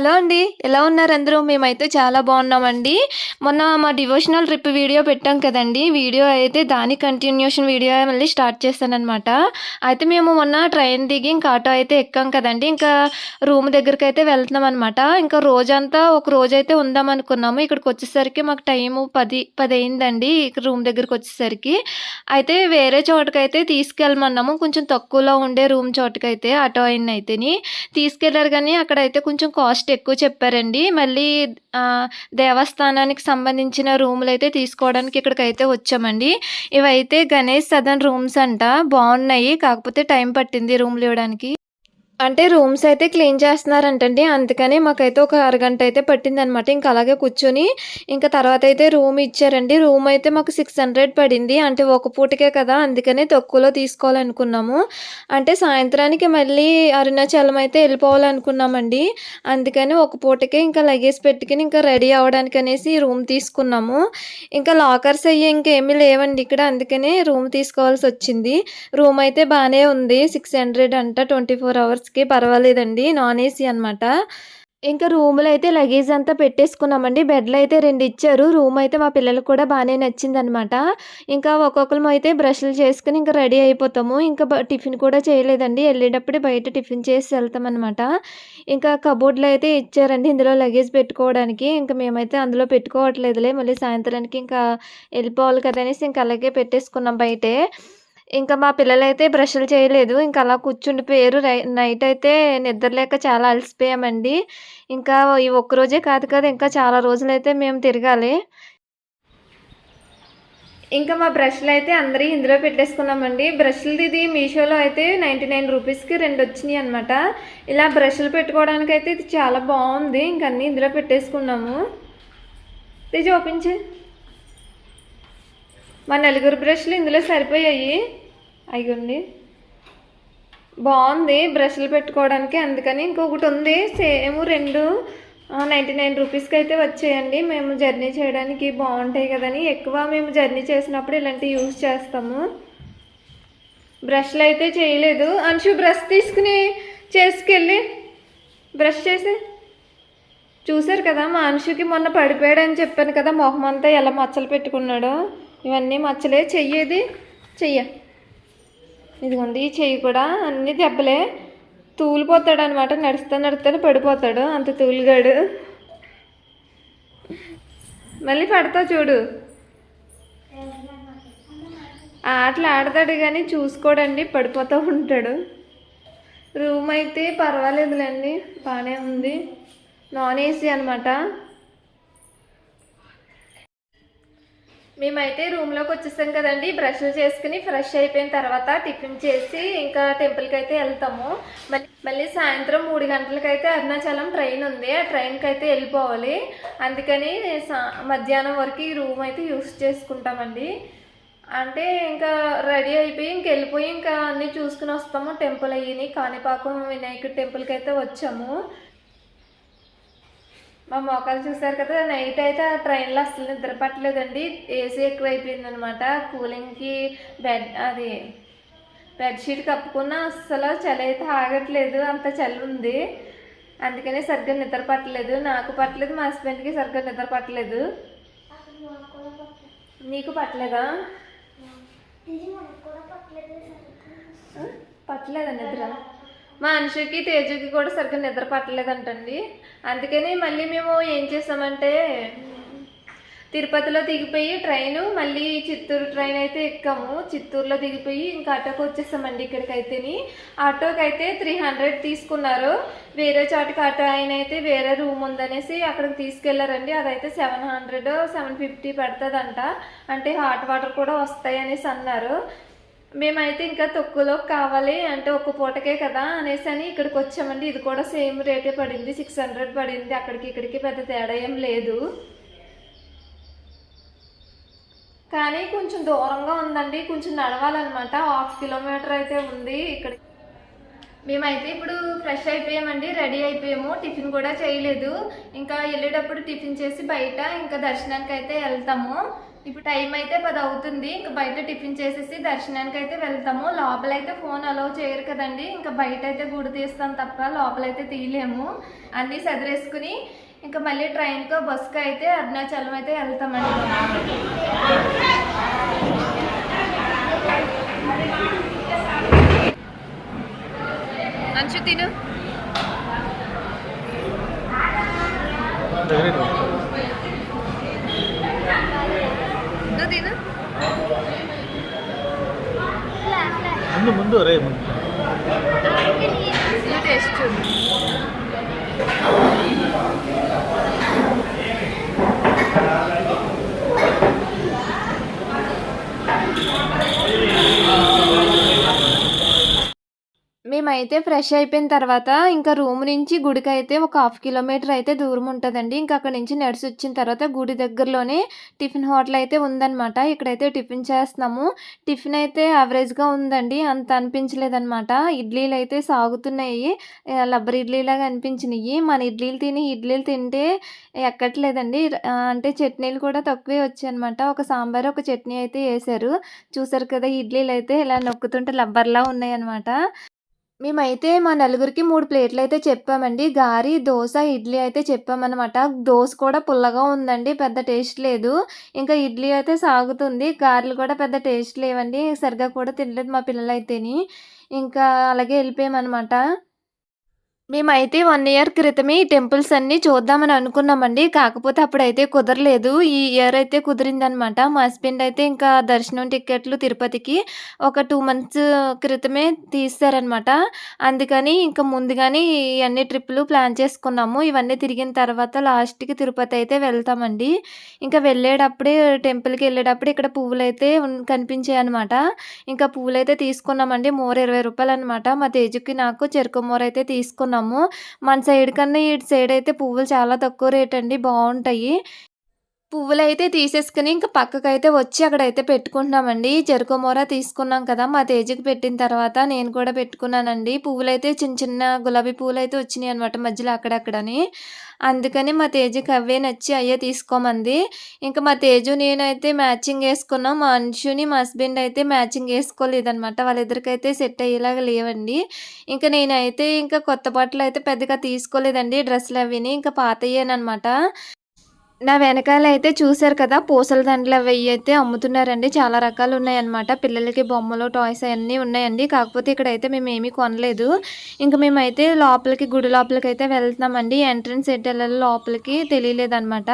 Hello అండి ఎలా ఉన్నారు అందరూ? మేమైతే చాలా బాగున్నామండి. మొన్న మా డివోషనల్ ట్రిప్ వీడియో పెట్టాం కదండి. వీడియో అయితే దాని కంటిన్యూషన్ వీడియో మళ్ళీ స్టార్ట్ చేస్తానమాట అయితే మేము మొన్న ట్రైన్ దిగి ఇంకా ఆటో అయితే ఎక్కాం కదండి. ఇంకా రూమ్ దగ్గరికి అయితే వెళ్తున్నాం అనమాట ఇంకా రోజంతా ఒక రోజు అయితే ఉందాం అనుకున్నాము ఇక్కడికి వచ్చేసరికి మాకు టైం పది పది అయిందండి ఇక్కడ రూమ్ దగ్గరికి వచ్చేసరికి. అయితే వేరే చోటకైతే తీసుకెళ్ళమన్నాము. కొంచెం తక్కువలో ఉండే రూమ్ చోటకైతే ఆటో అయిన అయితేని తీసుకెళ్ళారు కానీ అక్కడైతే కొంచెం కాస్ట్ ఎక్కువ చెప్పారండి. మళ్ళీ ఆ, దేవస్థానానికి సంబంధించిన రూములు అయితే తీసుకోవడానికి ఇక్కడికైతే వచ్చామండి. ఇవైతే గణేష్ సదన్ రూమ్స్ అంట. బాగున్నాయి. కాకపోతే టైం పట్టింది రూమ్లు ఇవ్వడానికి. అంటే రూమ్స్ అయితే క్లీన్ చేస్తున్నారంటండి. అందుకని మాకైతే ఒక అరగంట అయితే పట్టిందనమాట. ఇంకా అలాగే కూర్చొని ఇంకా తర్వాత అయితే రూమ్ ఇచ్చారండి. రూమ్ అయితే మాకు సిక్స్ హండ్రెడ్ పడింది. అంటే ఒక పూటకే కదా అందుకని తక్కువలో తీసుకోవాలనుకున్నాము. అంటే సాయంత్రానికి మళ్ళీ అరుణాచలం అయితే వెళ్ళిపోవాలనుకున్నామండి. అందుకని ఒక పూటకే ఇంకా లగేజ్ పెట్టుకుని ఇంకా రెడీ అవ్వడానికి అనేసి రూమ్ తీసుకున్నాము. ఇంకా లాకర్స్ అయ్యి ఇంకేమీ లేవండి ఇక్కడ. అందుకనే రూమ్ తీసుకోవాల్సి వచ్చింది. రూమ్ అయితే బాగానే ఉంది. సిక్స్ హండ్రెడ్ అంట ట్వంటీ ఫోర్ అవర్స్ అవర్స్కి పర్వాలేదండి. నాన్ ఏసీ అనమాట ఇంకా రూమ్లో అయితే లగేజ్ అంతా పెట్టేసుకున్నామండి. బెడ్లు అయితే రెండు ఇచ్చారు రూమ్ అయితే మా పిల్లలకు కూడా బాగానే నచ్చిందనమాట ఇంకా ఒక్కొక్కరు అయితే బ్రష్లు చేసుకుని ఇంకా రెడీ అయిపోతాము. ఇంకా టిఫిన్ కూడా చేయలేదండి. వెళ్ళేటప్పుడే బయట టిఫిన్ చేసి వెళ్తామన్నమాట. ఇంకా కబోర్డ్లు అయితే ఇచ్చారండి ఇందులో లగేజ్ పెట్టుకోవడానికి. ఇంకా మేమైతే అందులో పెట్టుకోవట్లేదులే. మళ్ళీ సాయంత్రానికి ఇంకా వెళ్ళిపోవాలి కదా అనేసి ఇంకా అలాగే పెట్టేసుకున్నాం బయటే. ఇంకా మా పిల్లలైతే బ్రష్లు చేయలేదు. ఇంకా అలా కూర్చుండిపోయారు నైట్ అయితే నిద్రలేక చాలా అలసిపోయామండి. ఇంకా ఈ ఒక్క రోజే కాదు కదా ఇంకా చాలా రోజులైతే మేము తిరగాలి. ఇంకా మా బ్రష్లు అయితే అందరి ఇందులో పెట్టేసుకున్నామండి. బ్రష్లు ఇది మీషోలో అయితే నైంటీ నైన్ రూపీస్కి రెండు వచ్చినాయి అనమాట ఇలా బ్రష్లు పెట్టుకోవడానికి అయితే ఇది చాలా బాగుంది. ఇంక అన్నీ ఇందులో పెట్టేసుకున్నాము. ఇది చూపించే మా నలుగురు బ్రష్లు ఇందులో సరిపోయాయి. అయ్యండి. బాగుంది బ్రష్లు పెట్టుకోవడానికి అందుకని ఇంకొకటి ఉంది. సేమ్ రెండు నైంటీ నైన్ రూపీస్కి అయితే వచ్చాయండి. మేము జర్నీ చేయడానికి బాగుంటాయి కదని. ఎక్కువ మేము జర్నీ చేసినప్పుడు ఇలాంటివి యూజ్ చేస్తాము. బ్రష్లు అయితే చేయలేదు. అంశు బ్రష్ తీసుకుని చేసుకెళ్ళి బ్రష్ చేసి. చూశారు కదా మా అంశుకి మొన్న పడిపోయాడు అని చెప్పాను కదా మొహం అంతా ఎలా మచ్చలు పెట్టుకున్నాడో. ఇవన్నీ మచ్చలే చెయ్యేది చెయ్య. ఇదిగోండి ఈ చెయ్యి కూడా అన్ని దెబ్బలే. తూలిపోతాడు అనమాట నడుస్తా నడుస్తానే పడిపోతాడు అంత తూలిగాడు. మళ్ళీ పడతా చూడు. ఆటలు ఆడతాడు కానీ చూసుకోడండి పడిపోతూ ఉంటాడు. రూమ్ అయితే పర్వాలేదులేండి బాగానే ఉంది. నాన్ ఏసీ అనమాట మేమైతే రూమ్లోకి వచ్చేసాం కదండి. బ్రష్లు చేసుకుని ఫ్రెష్ అయిపోయిన తర్వాత టిఫిన్ చేసి ఇంకా టెంపుల్కి అయితే వెళ్తాము. మళ్ళీ మళ్ళీ సాయంత్రం మూడు గంటలకైతే అరుణాచలం ట్రైన్ ఉంది. ఆ ట్రైన్కి అయితే వెళ్ళిపోవాలి. అందుకని సా- మధ్యాహ్నం వరకు ఈ రూమ్ అయితే యూస్ చేసుకుంటామండి. అంటే ఇంకా రెడీ అయిపోయి ఇంక వెళ్ళిపోయి ఇంకా అన్నీ చూసుకుని వస్తాము. టెంపుల్ అయ్యి కాణిపాకం వినాయకుడి టెంపుల్కి అయితే వచ్చాము. మా మోకాలు చూసారు కదా నైట్ అయితే ఆ ట్రైన్లో అసలు నిద్ర పట్టలేదండి. ఏసీ ఎక్కువ అయిపోయింది అనమాట కూలింగ్కి బెడ్ అది బెడ్షీట్ కప్పుకున్నా అస్సలు చలి అయితే ఆగట్లేదు. అంత చలి ఉంది. అందుకని సరిగ్గా నిద్ర పట్టలేదు. నాకు పట్టలేదు మా హస్బెండ్కి సరిగ్గా నిద్ర పట్టలేదు. నీకు పట్టలేదా? పట్టలేదా నిద్ర? మా అనుషకి తేజుకి కూడా సరిగ్గా నిద్ర పట్టలేదంటండి. అందుకని మళ్ళీ మేము ఏం చేసామంటే తిరుపతిలో దిగిపోయి ట్రైన్ మళ్ళీ చిత్తూరు ట్రైన్ అయితే ఎక్కాము. చిత్తూరులో దిగిపోయి ఇంకా ఆటోకి వచ్చేసామండి ఇక్కడికైతేని. ఆటోకి అయితే త్రీ హండ్రెడ్ తీసుకున్నారు. వేరే చోటికి ఆటో ఆయన అయితే వేరే రూమ్ ఉందనేసి అక్కడికి తీసుకెళ్ళారండి. అదైతే సెవెన్ హండ్రెడ్ సెవెన్ ఫిఫ్టీ పడుతుందంట. అంటే హాట్ వాటర్ కూడా వస్తాయి అనేసి అన్నారు. మేమైతే ఇంకా తక్కువలో కావాలి అంటే ఒక్క పూటకే కదా అనేసి అని ఇక్కడికి వచ్చామండి. ఇది కూడా సేమ్ రేటే పడింది సిక్స్ హండ్రెడ్ పడింది. అక్కడికి ఇక్కడికి పెద్ద తేడా ఏం లేదు. కానీ కొంచెం దూరంగా ఉందండి కొంచెం నడవాలన్నమాట. హాఫ్ కిలోమీటర్ అయితే ఉంది ఇక్కడ. మేమైతే ఇప్పుడు ఫ్రెష్ అయిపోయామండి రెడీ అయిపోయాము. టిఫిన్ కూడా చేయలేదు. ఇంకా వెళ్ళేటప్పుడు టిఫిన్ చేసి బయట ఇంకా దర్శనానికి అయితే వెళ్తాము. ఇప్పుడు టైం అయితే పది అవుతుంది. ఇంకా బయట టిఫిన్ చేసేసి దర్శనానికి అయితే వెళ్తాము. లోపలైతే ఫోన్ అలౌ చేయరు కదండి. ఇంకా బయట అయితే గుడి తీస్తాం తప్ప లోపలైతే తీయలేము. అన్నీ సదిరేసుకుని ఇంకా మళ్ళీ ట్రైన్కో బస్కో అయితే అరుణాచలం అయితే వెళ్తామండి. అంచు తిను నువ్వు తిను ముందు ముందు రే ముందు నువ్వు టేస్ట్ చూడు మేమైతే ఫ్రెష్ అయిపోయిన తర్వాత ఇంకా రూమ్ నుంచి గుడికి అయితే ఒక హాఫ్ కిలోమీటర్ అయితే దూరం ఉంటుందండి. ఇంకా అక్కడ నుంచి నడిచి వచ్చిన తర్వాత గుడి దగ్గరలోనే టిఫిన్ హోటల్ అయితే ఉందన్నమాట. ఇక్కడైతే టిఫిన్ చేస్తున్నాము. టిఫిన్ అయితే యావరేజ్గా ఉందండి. అంత అనిపించలేదన్నమాట. ఇడ్లీలు అయితే సాగుతున్నాయి. ఆ, లబ్బర్ ఇడ్లీలాగా అనిపించినాయి. మన ఇడ్లీలు తిని ఇడ్లీలు తింటే ఎక్కట్లేదండి. అంటే చట్నీలు కూడా తక్కువే వచ్చాయి అనమాట ఒక సాంబార్ ఒక చట్నీ అయితే వేశారు. చూసారు కదా ఇడ్లీలు అయితే ఇలా నొక్కుతుంటే లబ్బర్లా ఉన్నాయి అనమాట మేమైతే మా నలుగురికి మూడు ప్లేట్లు అయితే చెప్పామండి. గారి దోశ ఇడ్లీ అయితే చెప్పామన్నమాట. దోశ కూడా పుల్లగా ఉందండి పెద్ద టేస్ట్ లేదు. ఇంకా ఇడ్లీ అయితే సాగుతుంది. గారెలు కూడా పెద్ద టేస్ట్ లేవండి. సరిగ్గా కూడా తినలేదు మా పిల్లలు అయితేని ఇంకా అలాగే వెళ్ళిపోయామన్నమాట. మేమైతే వన్ ఇయర్ క్రితమే ఈ టెంపుల్స్ అన్నీ చూద్దామని అనుకున్నామండి. కాకపోతే అప్పుడైతే కుదరలేదు. ఈ ఇయర్ అయితే కుదిరిందనమాట. మా హస్బెండ్ అయితే ఇంకా దర్శనం టికెట్లు తిరుపతికి ఒక టూ మంత్స్ క్రితమే తీస్తారనమాట అందుకని ఇంకా ముందుగానే ఇవన్నీ ట్రిప్పులు ప్లాన్ చేసుకున్నాము. ఇవన్నీ తిరిగిన తర్వాత లాస్ట్కి తిరుపతి అయితే వెళ్తామండి. ఇంకా వెళ్ళేటప్పుడే టెంపుల్కి వెళ్ళేటప్పుడు ఇక్కడ పువ్వులు అయితే కనిపించాయి అనమాట ఇంకా పువ్వులు అయితే తీసుకున్నామండి. మోర ఇరవై రూపాయలు అనమాట మా తేజుకి నాకు చెరుకు మోర అయితే తీసుకున్నాము. మన సైడ్ కన్నా ఇటు సైడ్ అయితే పువ్వులు చాలా తక్కువ రేట్ అండి బాగుంటాయి. పువ్వులైతే తీసేసుకుని ఇంకా పక్కకైతే వచ్చి అక్కడైతే పెట్టుకుంటున్నామండి. చెరుకు మూర తీసుకున్నాం కదా మా తేజకి పెట్టిన తర్వాత నేను కూడా పెట్టుకున్నానండి. పువ్వులైతే చిన్న చిన్న గులాబీ పువ్వులు అయితే వచ్చినాయి అనమాట మధ్యలో అక్కడక్కడని. అందుకని మా తేజకి అవే నచ్చి అయ్యే తీసుకోమంది. ఇంకా మా తేజు నేనైతే మ్యాచింగ్ వేసుకున్నాం. మా అంశుని మా హస్బెండ్ అయితే మ్యాచింగ్ వేసుకోలేదనమాట వాళ్ళిద్దరికైతే సెట్ అయ్యేలాగా లేవండి. ఇంకా నేనైతే ఇంకా కొత్త బట్టలు అయితే పెద్దగా తీసుకోలేదండి. డ్రెస్సులు అవిని ఇంకా పాతయ్యానమాట నా వెనకాల అయితే చూశారు కదా పూసల దండలు అవి అయితే అమ్ముతున్నారండి. చాలా రకాలు ఉన్నాయన్నమాట. పిల్లలకి బొమ్మలు టాయ్స్ అవన్నీ ఉన్నాయండి. కాకపోతే ఇక్కడైతే మేము ఏమీ కొనలేదు. ఇంకా మేమైతే లోపలికి గుడి లోపలికి అయితే వెళ్తున్నామండి. ఎంట్రన్స్ ఎట్ వెళ్ళాలి లోపలికి తెలియలేదన్నమాట.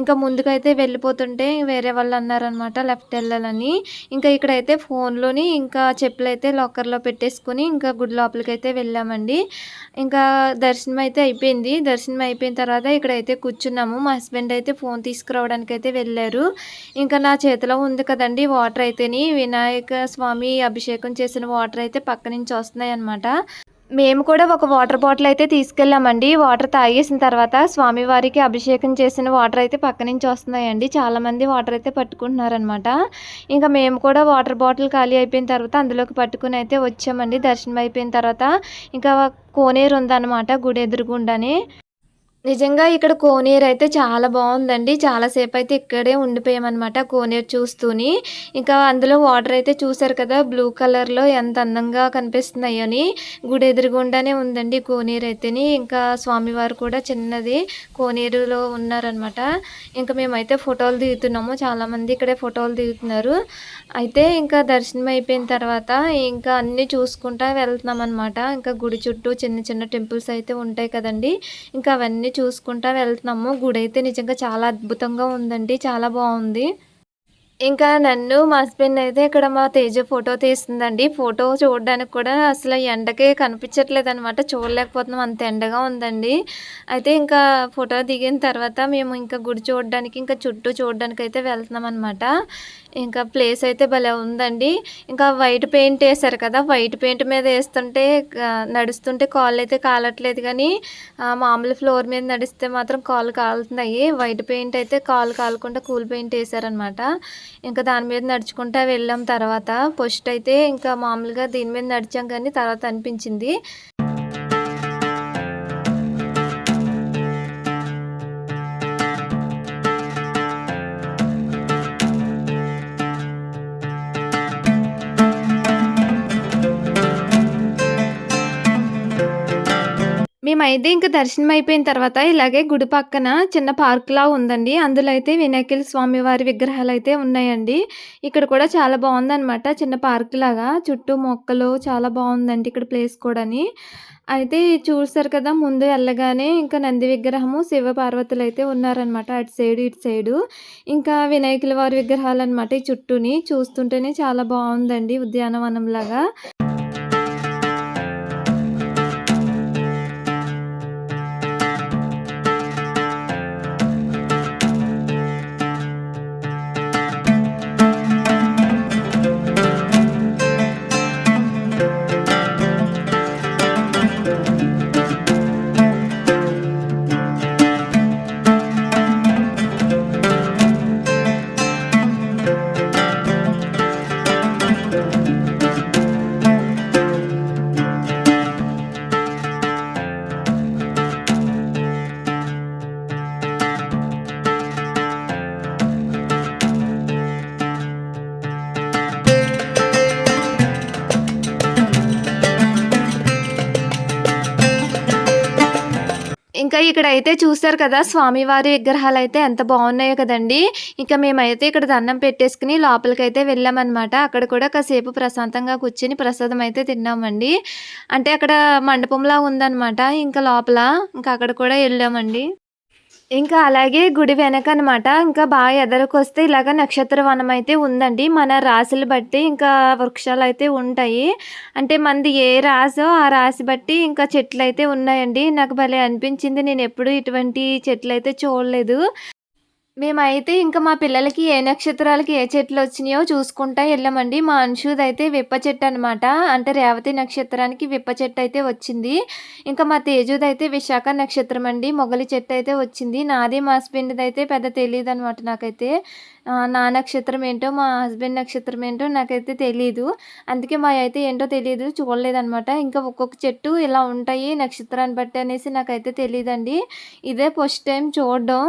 ఇంకా ముందుకైతే వెళ్ళిపోతుంటే వేరే వాళ్ళు అన్నారనమాట లెఫ్ట్ వెళ్ళాలని. ఇంకా ఇక్కడైతే ఫోన్లోని ఇంకా చెప్పులు అయితే లాకర్లో పెట్టేసుకుని ఇంకా గుడి లోపలికి అయితే వెళ్ళామండి. ఇంకా దర్శనం అయితే అయిపోయింది. దర్శనం అయిపోయిన తర్వాత ఇక్కడైతే కూర్చున్నాము. మా హస్బెండ్ అయితే ఫోన్ తీసుకురావడానికి అయితే వెళ్ళారు. ఇంకా నా చేతిలో ఉంది కదండి వాటర్ అయితేని. వినాయక స్వామి అభిషేకం చేసిన వాటర్ అయితే పక్క నుంచి వస్తున్నాయి అన్నమాట. మేము కూడా ఒక వాటర్ బాటిల్ అయితే తీసుకెళ్ళామండి. వాటర్ తాగేసిన తర్వాత స్వామివారికి అభిషేకం చేసిన వాటర్ అయితే పక్క నుంచి వస్తున్నాయండి. చాలామంది వాటర్ అయితే పట్టుకుంటున్నారనమాట ఇంకా మేము కూడా వాటర్ బాటిల్ ఖాళీ అయిపోయిన తర్వాత అందులోకి పట్టుకుని అయితే వచ్చామండి. దర్శనం అయిపోయిన తర్వాత ఇంకా కోనేరు ఉందన్నమాట గుడి ఎదురుగుండానే. నిజంగా ఇక్కడ కోనేరు అయితే చాలా బాగుందండి. చాలాసేపు అయితే ఇక్కడే ఉండిపోయామన్నమాట కోనేరు చూస్తూని. ఇంకా అందులో వాటర్ అయితే చూసారు కదా బ్లూ కలర్లో ఎంత అందంగా కనిపిస్తున్నాయని. గుడి ఎదురుగుండానే ఉందండి కోనేరు అయితేని. ఇంకా స్వామివారు కూడా చిన్నది కోనేరులో ఉన్నారనమాట ఇంకా మేమైతే ఫోటోలు దిగుతున్నాము. చాలామంది ఇక్కడే ఫోటోలు దిగుతున్నారు. అయితే ఇంకా దర్శనం అయిపోయిన తర్వాత ఇంకా అన్నీ చూసుకుంటా వెళ్తున్నాం అనమాట ఇంకా గుడి చుట్టూ చిన్న చిన్న టెంపుల్స్ అయితే ఉంటాయి కదండి. ఇంకా అవన్నీ చూసుకుంటా వెళ్తున్నాము. గుడి అయితే నిజంగా చాలా అద్భుతంగా ఉందండి. చాలా బాగుంది. ఇంకా నన్ను మా హస్బెండ్ అయితే ఇక్కడ మా తేజ ఫోటో తీస్తుందండి. ఫోటో చూడడానికి కూడా అసలు ఎండకే కనిపించట్లేదు అనమాట చూడలేకపోతున్నాం. అంత ఎండగా ఉందండి. అయితే ఇంకా ఫోటో దిగిన తర్వాత మేము ఇంకా గుడి చూడడానికి ఇంకా చుట్టూ చూడడానికి అయితే వెళ్తున్నాం అనమాట ఇంకా ప్లేస్ అయితే భలే ఉందండి. ఇంకా వైట్ పెయింట్ వేశారు కదా. వైట్ పెయింట్ మీద వేస్తుంటే నడుస్తుంటే కాళ్ళు అయితే కాలట్లేదు కానీ మామూలు ఫ్లోర్ మీద నడిస్తే మాత్రం కాళ్ళు కాలుతున్నాయి. వైట్ పెయింట్ అయితే కాళ్ళు కాలకుండా కూల్ పెయింట్ వేశారనమాట ఇంకా దాని మీద నడుచుకుంటా వెళ్ళాం తర్వాత. ఫస్ట్ అయితే ఇంకా మామూలుగా దీని మీద నడిచాం కానీ తర్వాత అనిపించింది. మేమైతే ఇంకా దర్శనం అయిపోయిన తర్వాత ఇలాగే గుడి పక్కన చిన్న పార్క్‌లా ఉందండి. అందులో అయితే వినాయకుల స్వామి వారి విగ్రహాలు అయితే ఉన్నాయండి. ఇక్కడ కూడా చాలా బాగుందన్నమాట చిన్న పార్క్ లాగా చుట్టూ మొక్కలు చాలా బాగుందండి ఇక్కడ ప్లేస్ కూడాని. అయితే చూసారు కదా! ముందు వెళ్ళగానే ఇంకా నంది విగ్రహము, శివ అయితే ఉన్నారనమాట. అటు సైడు, ఇటు సైడు. ఇంకా వినాయకుల వారి విగ్రహాలనమాట ఈ చుట్టూని. చూస్తుంటేనే చాలా బావుందండి ఉద్యానవనంలాగా. ఇక్కడైతే చూసారు కదా! స్వామివారి విగ్రహాలు అయితే ఎంత బాగున్నాయో కదండీ! ఇంకా మేమైతే ఇక్కడ దండం పెట్టేసుకొని లోపలికైతే వెళ్ళామన్నమాట అక్కడ కూడా కాసేపు ప్రశాంతంగా కూర్చొని ప్రసాదం అయితే తిన్నామండి. అంటే అక్కడ మండపంలా ఉందనమాట. ఇంకా లోపల ఇంకా అక్కడ కూడా వెళ్ళామండి ఇంకా అలాగే గుడి వెనక అనమాట ఇంకా బాగా ఎదరకొస్తే ఇలాగ నక్షత్ర వనం అయితే ఉందండి. మన రాశులు బట్టి ఇంకా వృక్షాలు అయితే ఉంటాయి. అంటే మనది ఏ రాశో ఆ రాశి బట్టి ఇంకా చెట్లయితే ఉన్నాయండి. నాకు భలే అనిపించింది. నేను ఎప్పుడు ఇటువంటి చెట్లయితే చూడలేదు. మేమైతే ఇంకా మా పిల్లలకి ఏ నక్షత్రాలకి ఏ చెట్లు వచ్చినాయో చూసుకుంటా వెళ్ళామండి మా అంశుదయితే విప్ప చెట్టు అనమాట అంటే రేవతి నక్షత్రానికి విప్ప చెట్టు అయితే వచ్చింది. ఇంకా మా తేజుదయితే విశాఖ నక్షత్రం అండి. మొగలి చెట్టు అయితే వచ్చింది. నాది మా హస్బెండ్ది అయితే పెద్ద తెలియదు అనమాట నాకైతే. నా నక్షత్రం ఏంటో, మా హస్బెండ్ నక్షత్రం ఏంటో నాకైతే తెలియదు అందుకే మా అయితే ఏంటో తెలియదు చూడలేదనమాట. ఇంకా ఒక్కొక్క చెట్టు ఇలా ఉంటాయి నక్షత్రాన్ని బట్టి అనేసి నాకైతే తెలియదండి ఇదే ఫస్ట్ టైం చూడడం.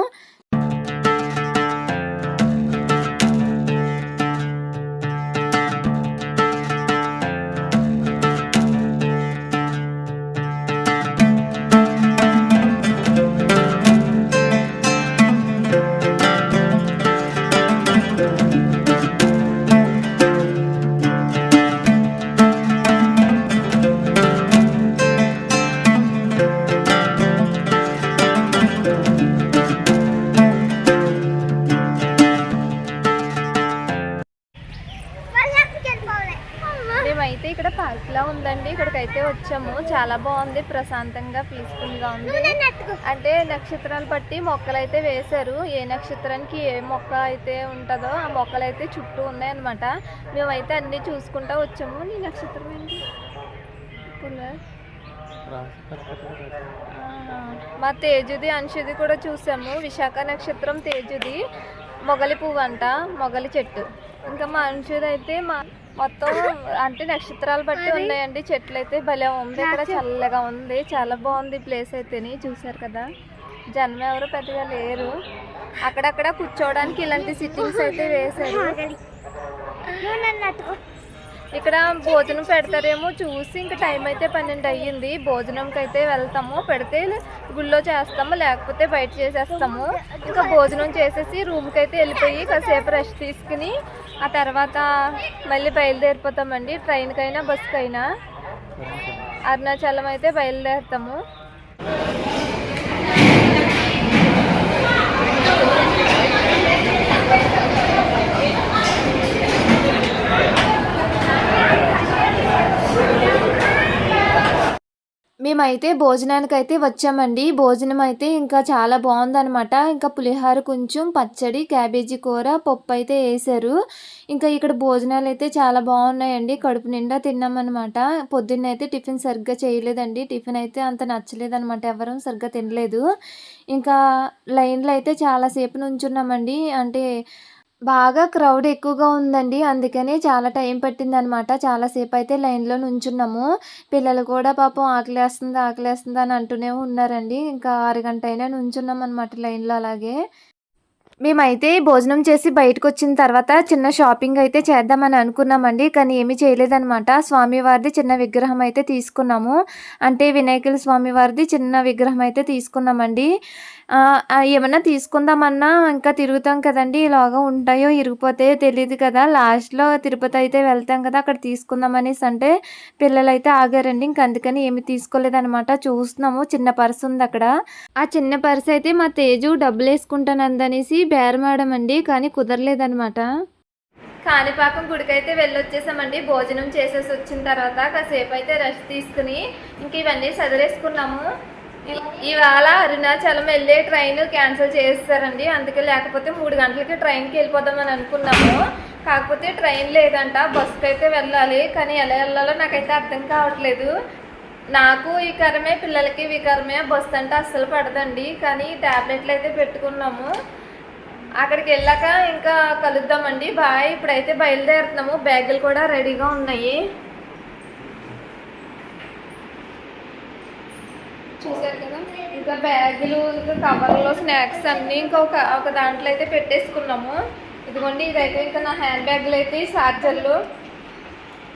చాలా బావుంది. ప్రశాంతంగా, పీస్‌ఫుల్‌గా ఉంది. అంటే నక్షత్రాలు బట్టి మొక్కలైతే వేశారు. ఏ నక్షత్రానికి ఏ మొక్క అయితే ఉంటదో ఆ మొక్కలైతే చుట్టూ ఉన్నాయన్నమాట. మేమైతే అన్నీ చూసుకుంటా వచ్చాము. నీ నక్షత్రం ఏంటి? మా తేజుది, అంశుది కూడా చూసాము. విశాఖ నక్షత్రం తేజుది. మొగలి పువ్వంట. మొగలి చెట్టు. ఇంకా మా అంశుదయితే మా మొత్తం అంటే నక్షత్రాలు బట్టి ఉన్నాయండి. చెట్లయితే భలే ఉంది. ఇక్కడ చల్లగా ఉంది. చాలా బావుంది ప్లేస్ అయితేని. చూసారు కదా! జనం ఎవరు పెద్దగా లేరు. అక్కడక్కడ కూర్చోవడానికి ఇలాంటి సిట్టింగ్స్ అయితే వేశారు. ఇక్కడ భోజనం పెడతారేమో చూసి ఇంక టైం అయితే 12 అయ్యింది. భోజనంకైతే వెళ్తాము. పెడితే గుళ్ళో చేస్తాము. లేకపోతే బయట చేసేస్తాము. ఇంకా భోజనం చేసేసి రూమ్‌కైతే వెళ్ళిపోయి కాసేపు రెస్ట్ తీసుకొని ఆ తర్వాత మళ్ళీ బయలుదేరిపోతామండి. ట్రైన్‌కైనా, బస్సుకైనా అరుణాచలం అయితే బయలుదేరుతాము. మేమైతే అయితే వచ్చామండి. భోజనం అయితే ఇంకా చాలా బాగుందనమాట ఇంకా పులిహోర కొంచెం, పచ్చడి, క్యాబేజీ కూర, పప్పు అయితే వేశారు ఇంకా ఇక్కడ భోజనాలు అయితే చాలా బాగున్నాయండి కడుపు నిండా పొద్దున అయితే టిఫిన్ సరిగ్గా చేయలేదండి. టిఫిన్ అయితే అంత నచ్చలేదనమాట. ఎవరం సరిగ్గా తినలేదు. ఇంకా లైన్‌లో అయితే చాలా సేపు నుంచున్నామండి. అంటే బాగా క్రౌడ్ ఎక్కువగా ఉందండి. అందుకని చాలా టైం పట్టిందనమాట. చాలాసేపు అయితే లైన్‌లో నుంచున్నాము. పిల్లలు కూడా పాపం ఆకలేస్తుంది, ఆకలేస్తుంది అని అంటూనే ఉన్నారండి. ఇంకా అరగంట అయినా నుంచున్నామనమాట లైన్‌లో అలాగే. మేమైతే భోజనం చేసి బయటకొచ్చిన తర్వాత చిన్న షాపింగ్ అయితే చేద్దామని అనుకున్నామండి. కానీ ఏమీ చేయలేదనమాట. స్వామివారిది చిన్న విగ్రహం అయితే తీసుకున్నాము. అంటే వినాయకుల స్వామివారిది చిన్న విగ్రహం అయితే తీసుకున్నామండి. ఏమన్నా తీసుకుందామన్నా ఇంకా తిరుగుతాం కదండి ఇలాగా ఉంటాయో, ఇరిగిపోతాయో తెలియదు కదా! లాస్ట్‌లో తిరుపతి అయితే వెళ్తాం కదా! అక్కడ తీసుకుందాం అనేసి అంటే అయితే ఆగారండి. ఇంక అందుకని ఏమి తీసుకోలేదనమాట. చూస్తున్నాము చిన్న పర్స్ అక్కడ ఆ చిన్న పర్స్ అయితే మా తేజు డబ్బులు వేసుకుంటానందనేసి బేరమాడామండి. కానీ కుదరలేదనమాట. కాణిపాకం గుడికైతే వెళ్ళొచ్చేసామండి. భోజనం చేసేసి వచ్చిన తర్వాత కాసేపు అయితే రెస్ట్ తీసుకుని ఇంక ఇవన్నీ చదివేసుకున్నాము ఇవాళ అరుణాచలం వెళ్ళే ట్రైన్ క్యాన్సిల్ చేసేసారండి. అందుకే లేకపోతే మూడు గంటలకి ట్రైన్‌కి వెళ్ళిపోదామని అనుకున్నాము. కాకపోతే ట్రైన్ లేదంట. బస్సుకైతే వెళ్ళాలి. కానీ ఎలా వెళ్ళాలో నాకైతే అర్థం కావట్లేదు. నాకు వికారమే, పిల్లలకి వికారమే. బస్సు అంటే అస్సలు పడదండి. కానీ టాబ్లెట్లు అయితే పెట్టుకున్నాము. అక్కడికి వెళ్ళాక ఇంకా కలుద్దామండి. బాయ్. ఇప్పుడైతే బయలుదేరుతున్నాము. బ్యాగులు కూడా రెడీగా ఉన్నాయి. చూసారు కదా! ఇంకా బ్యాగులు, ఇంకా కవర్‌లో స్నాక్స్ అన్నీ ఇంకా ఒక ఒక దాంట్లో అయితే పెట్టేసుకున్నాము. ఇదిగోండి ఇదైతే ఇంకా నా హ్యాండ్ బ్యాగ్లు అయితే చార్జర్లు.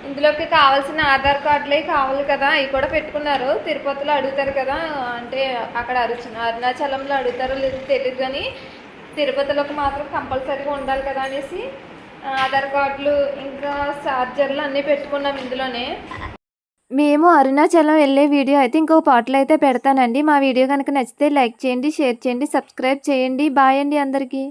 ఇందులోకి కావాల్సిన ఆధార్ కార్డులే కావాలి కదా! అవి కూడా పెట్టుకున్నారు. తిరుపతిలో అడుగుతారు కదా! అంటే అక్కడ అరుచు అరుణాచలంలో అడుగుతారో లేదో తెలియదు కానీ తిరుపతిలోకి మాత్రం కంపల్సరీగా ఉండాలి కదా! అనేసి ఆధార్ కార్డులు ఇంకా చార్జర్లు అన్నీ పెట్టుకున్నాం ఇందులోనే. మేము అరుణాచలం వెళ్ళే వీడియో అయితే ఇంకో పాటలు అయితే పెడతానండి. మా వీడియో కనుక నచ్చితే లైక్ చేయండి, షేర్ చేయండి, సబ్స్క్రైబ్ చేయండి. బాయ్ అండి అందరికీ.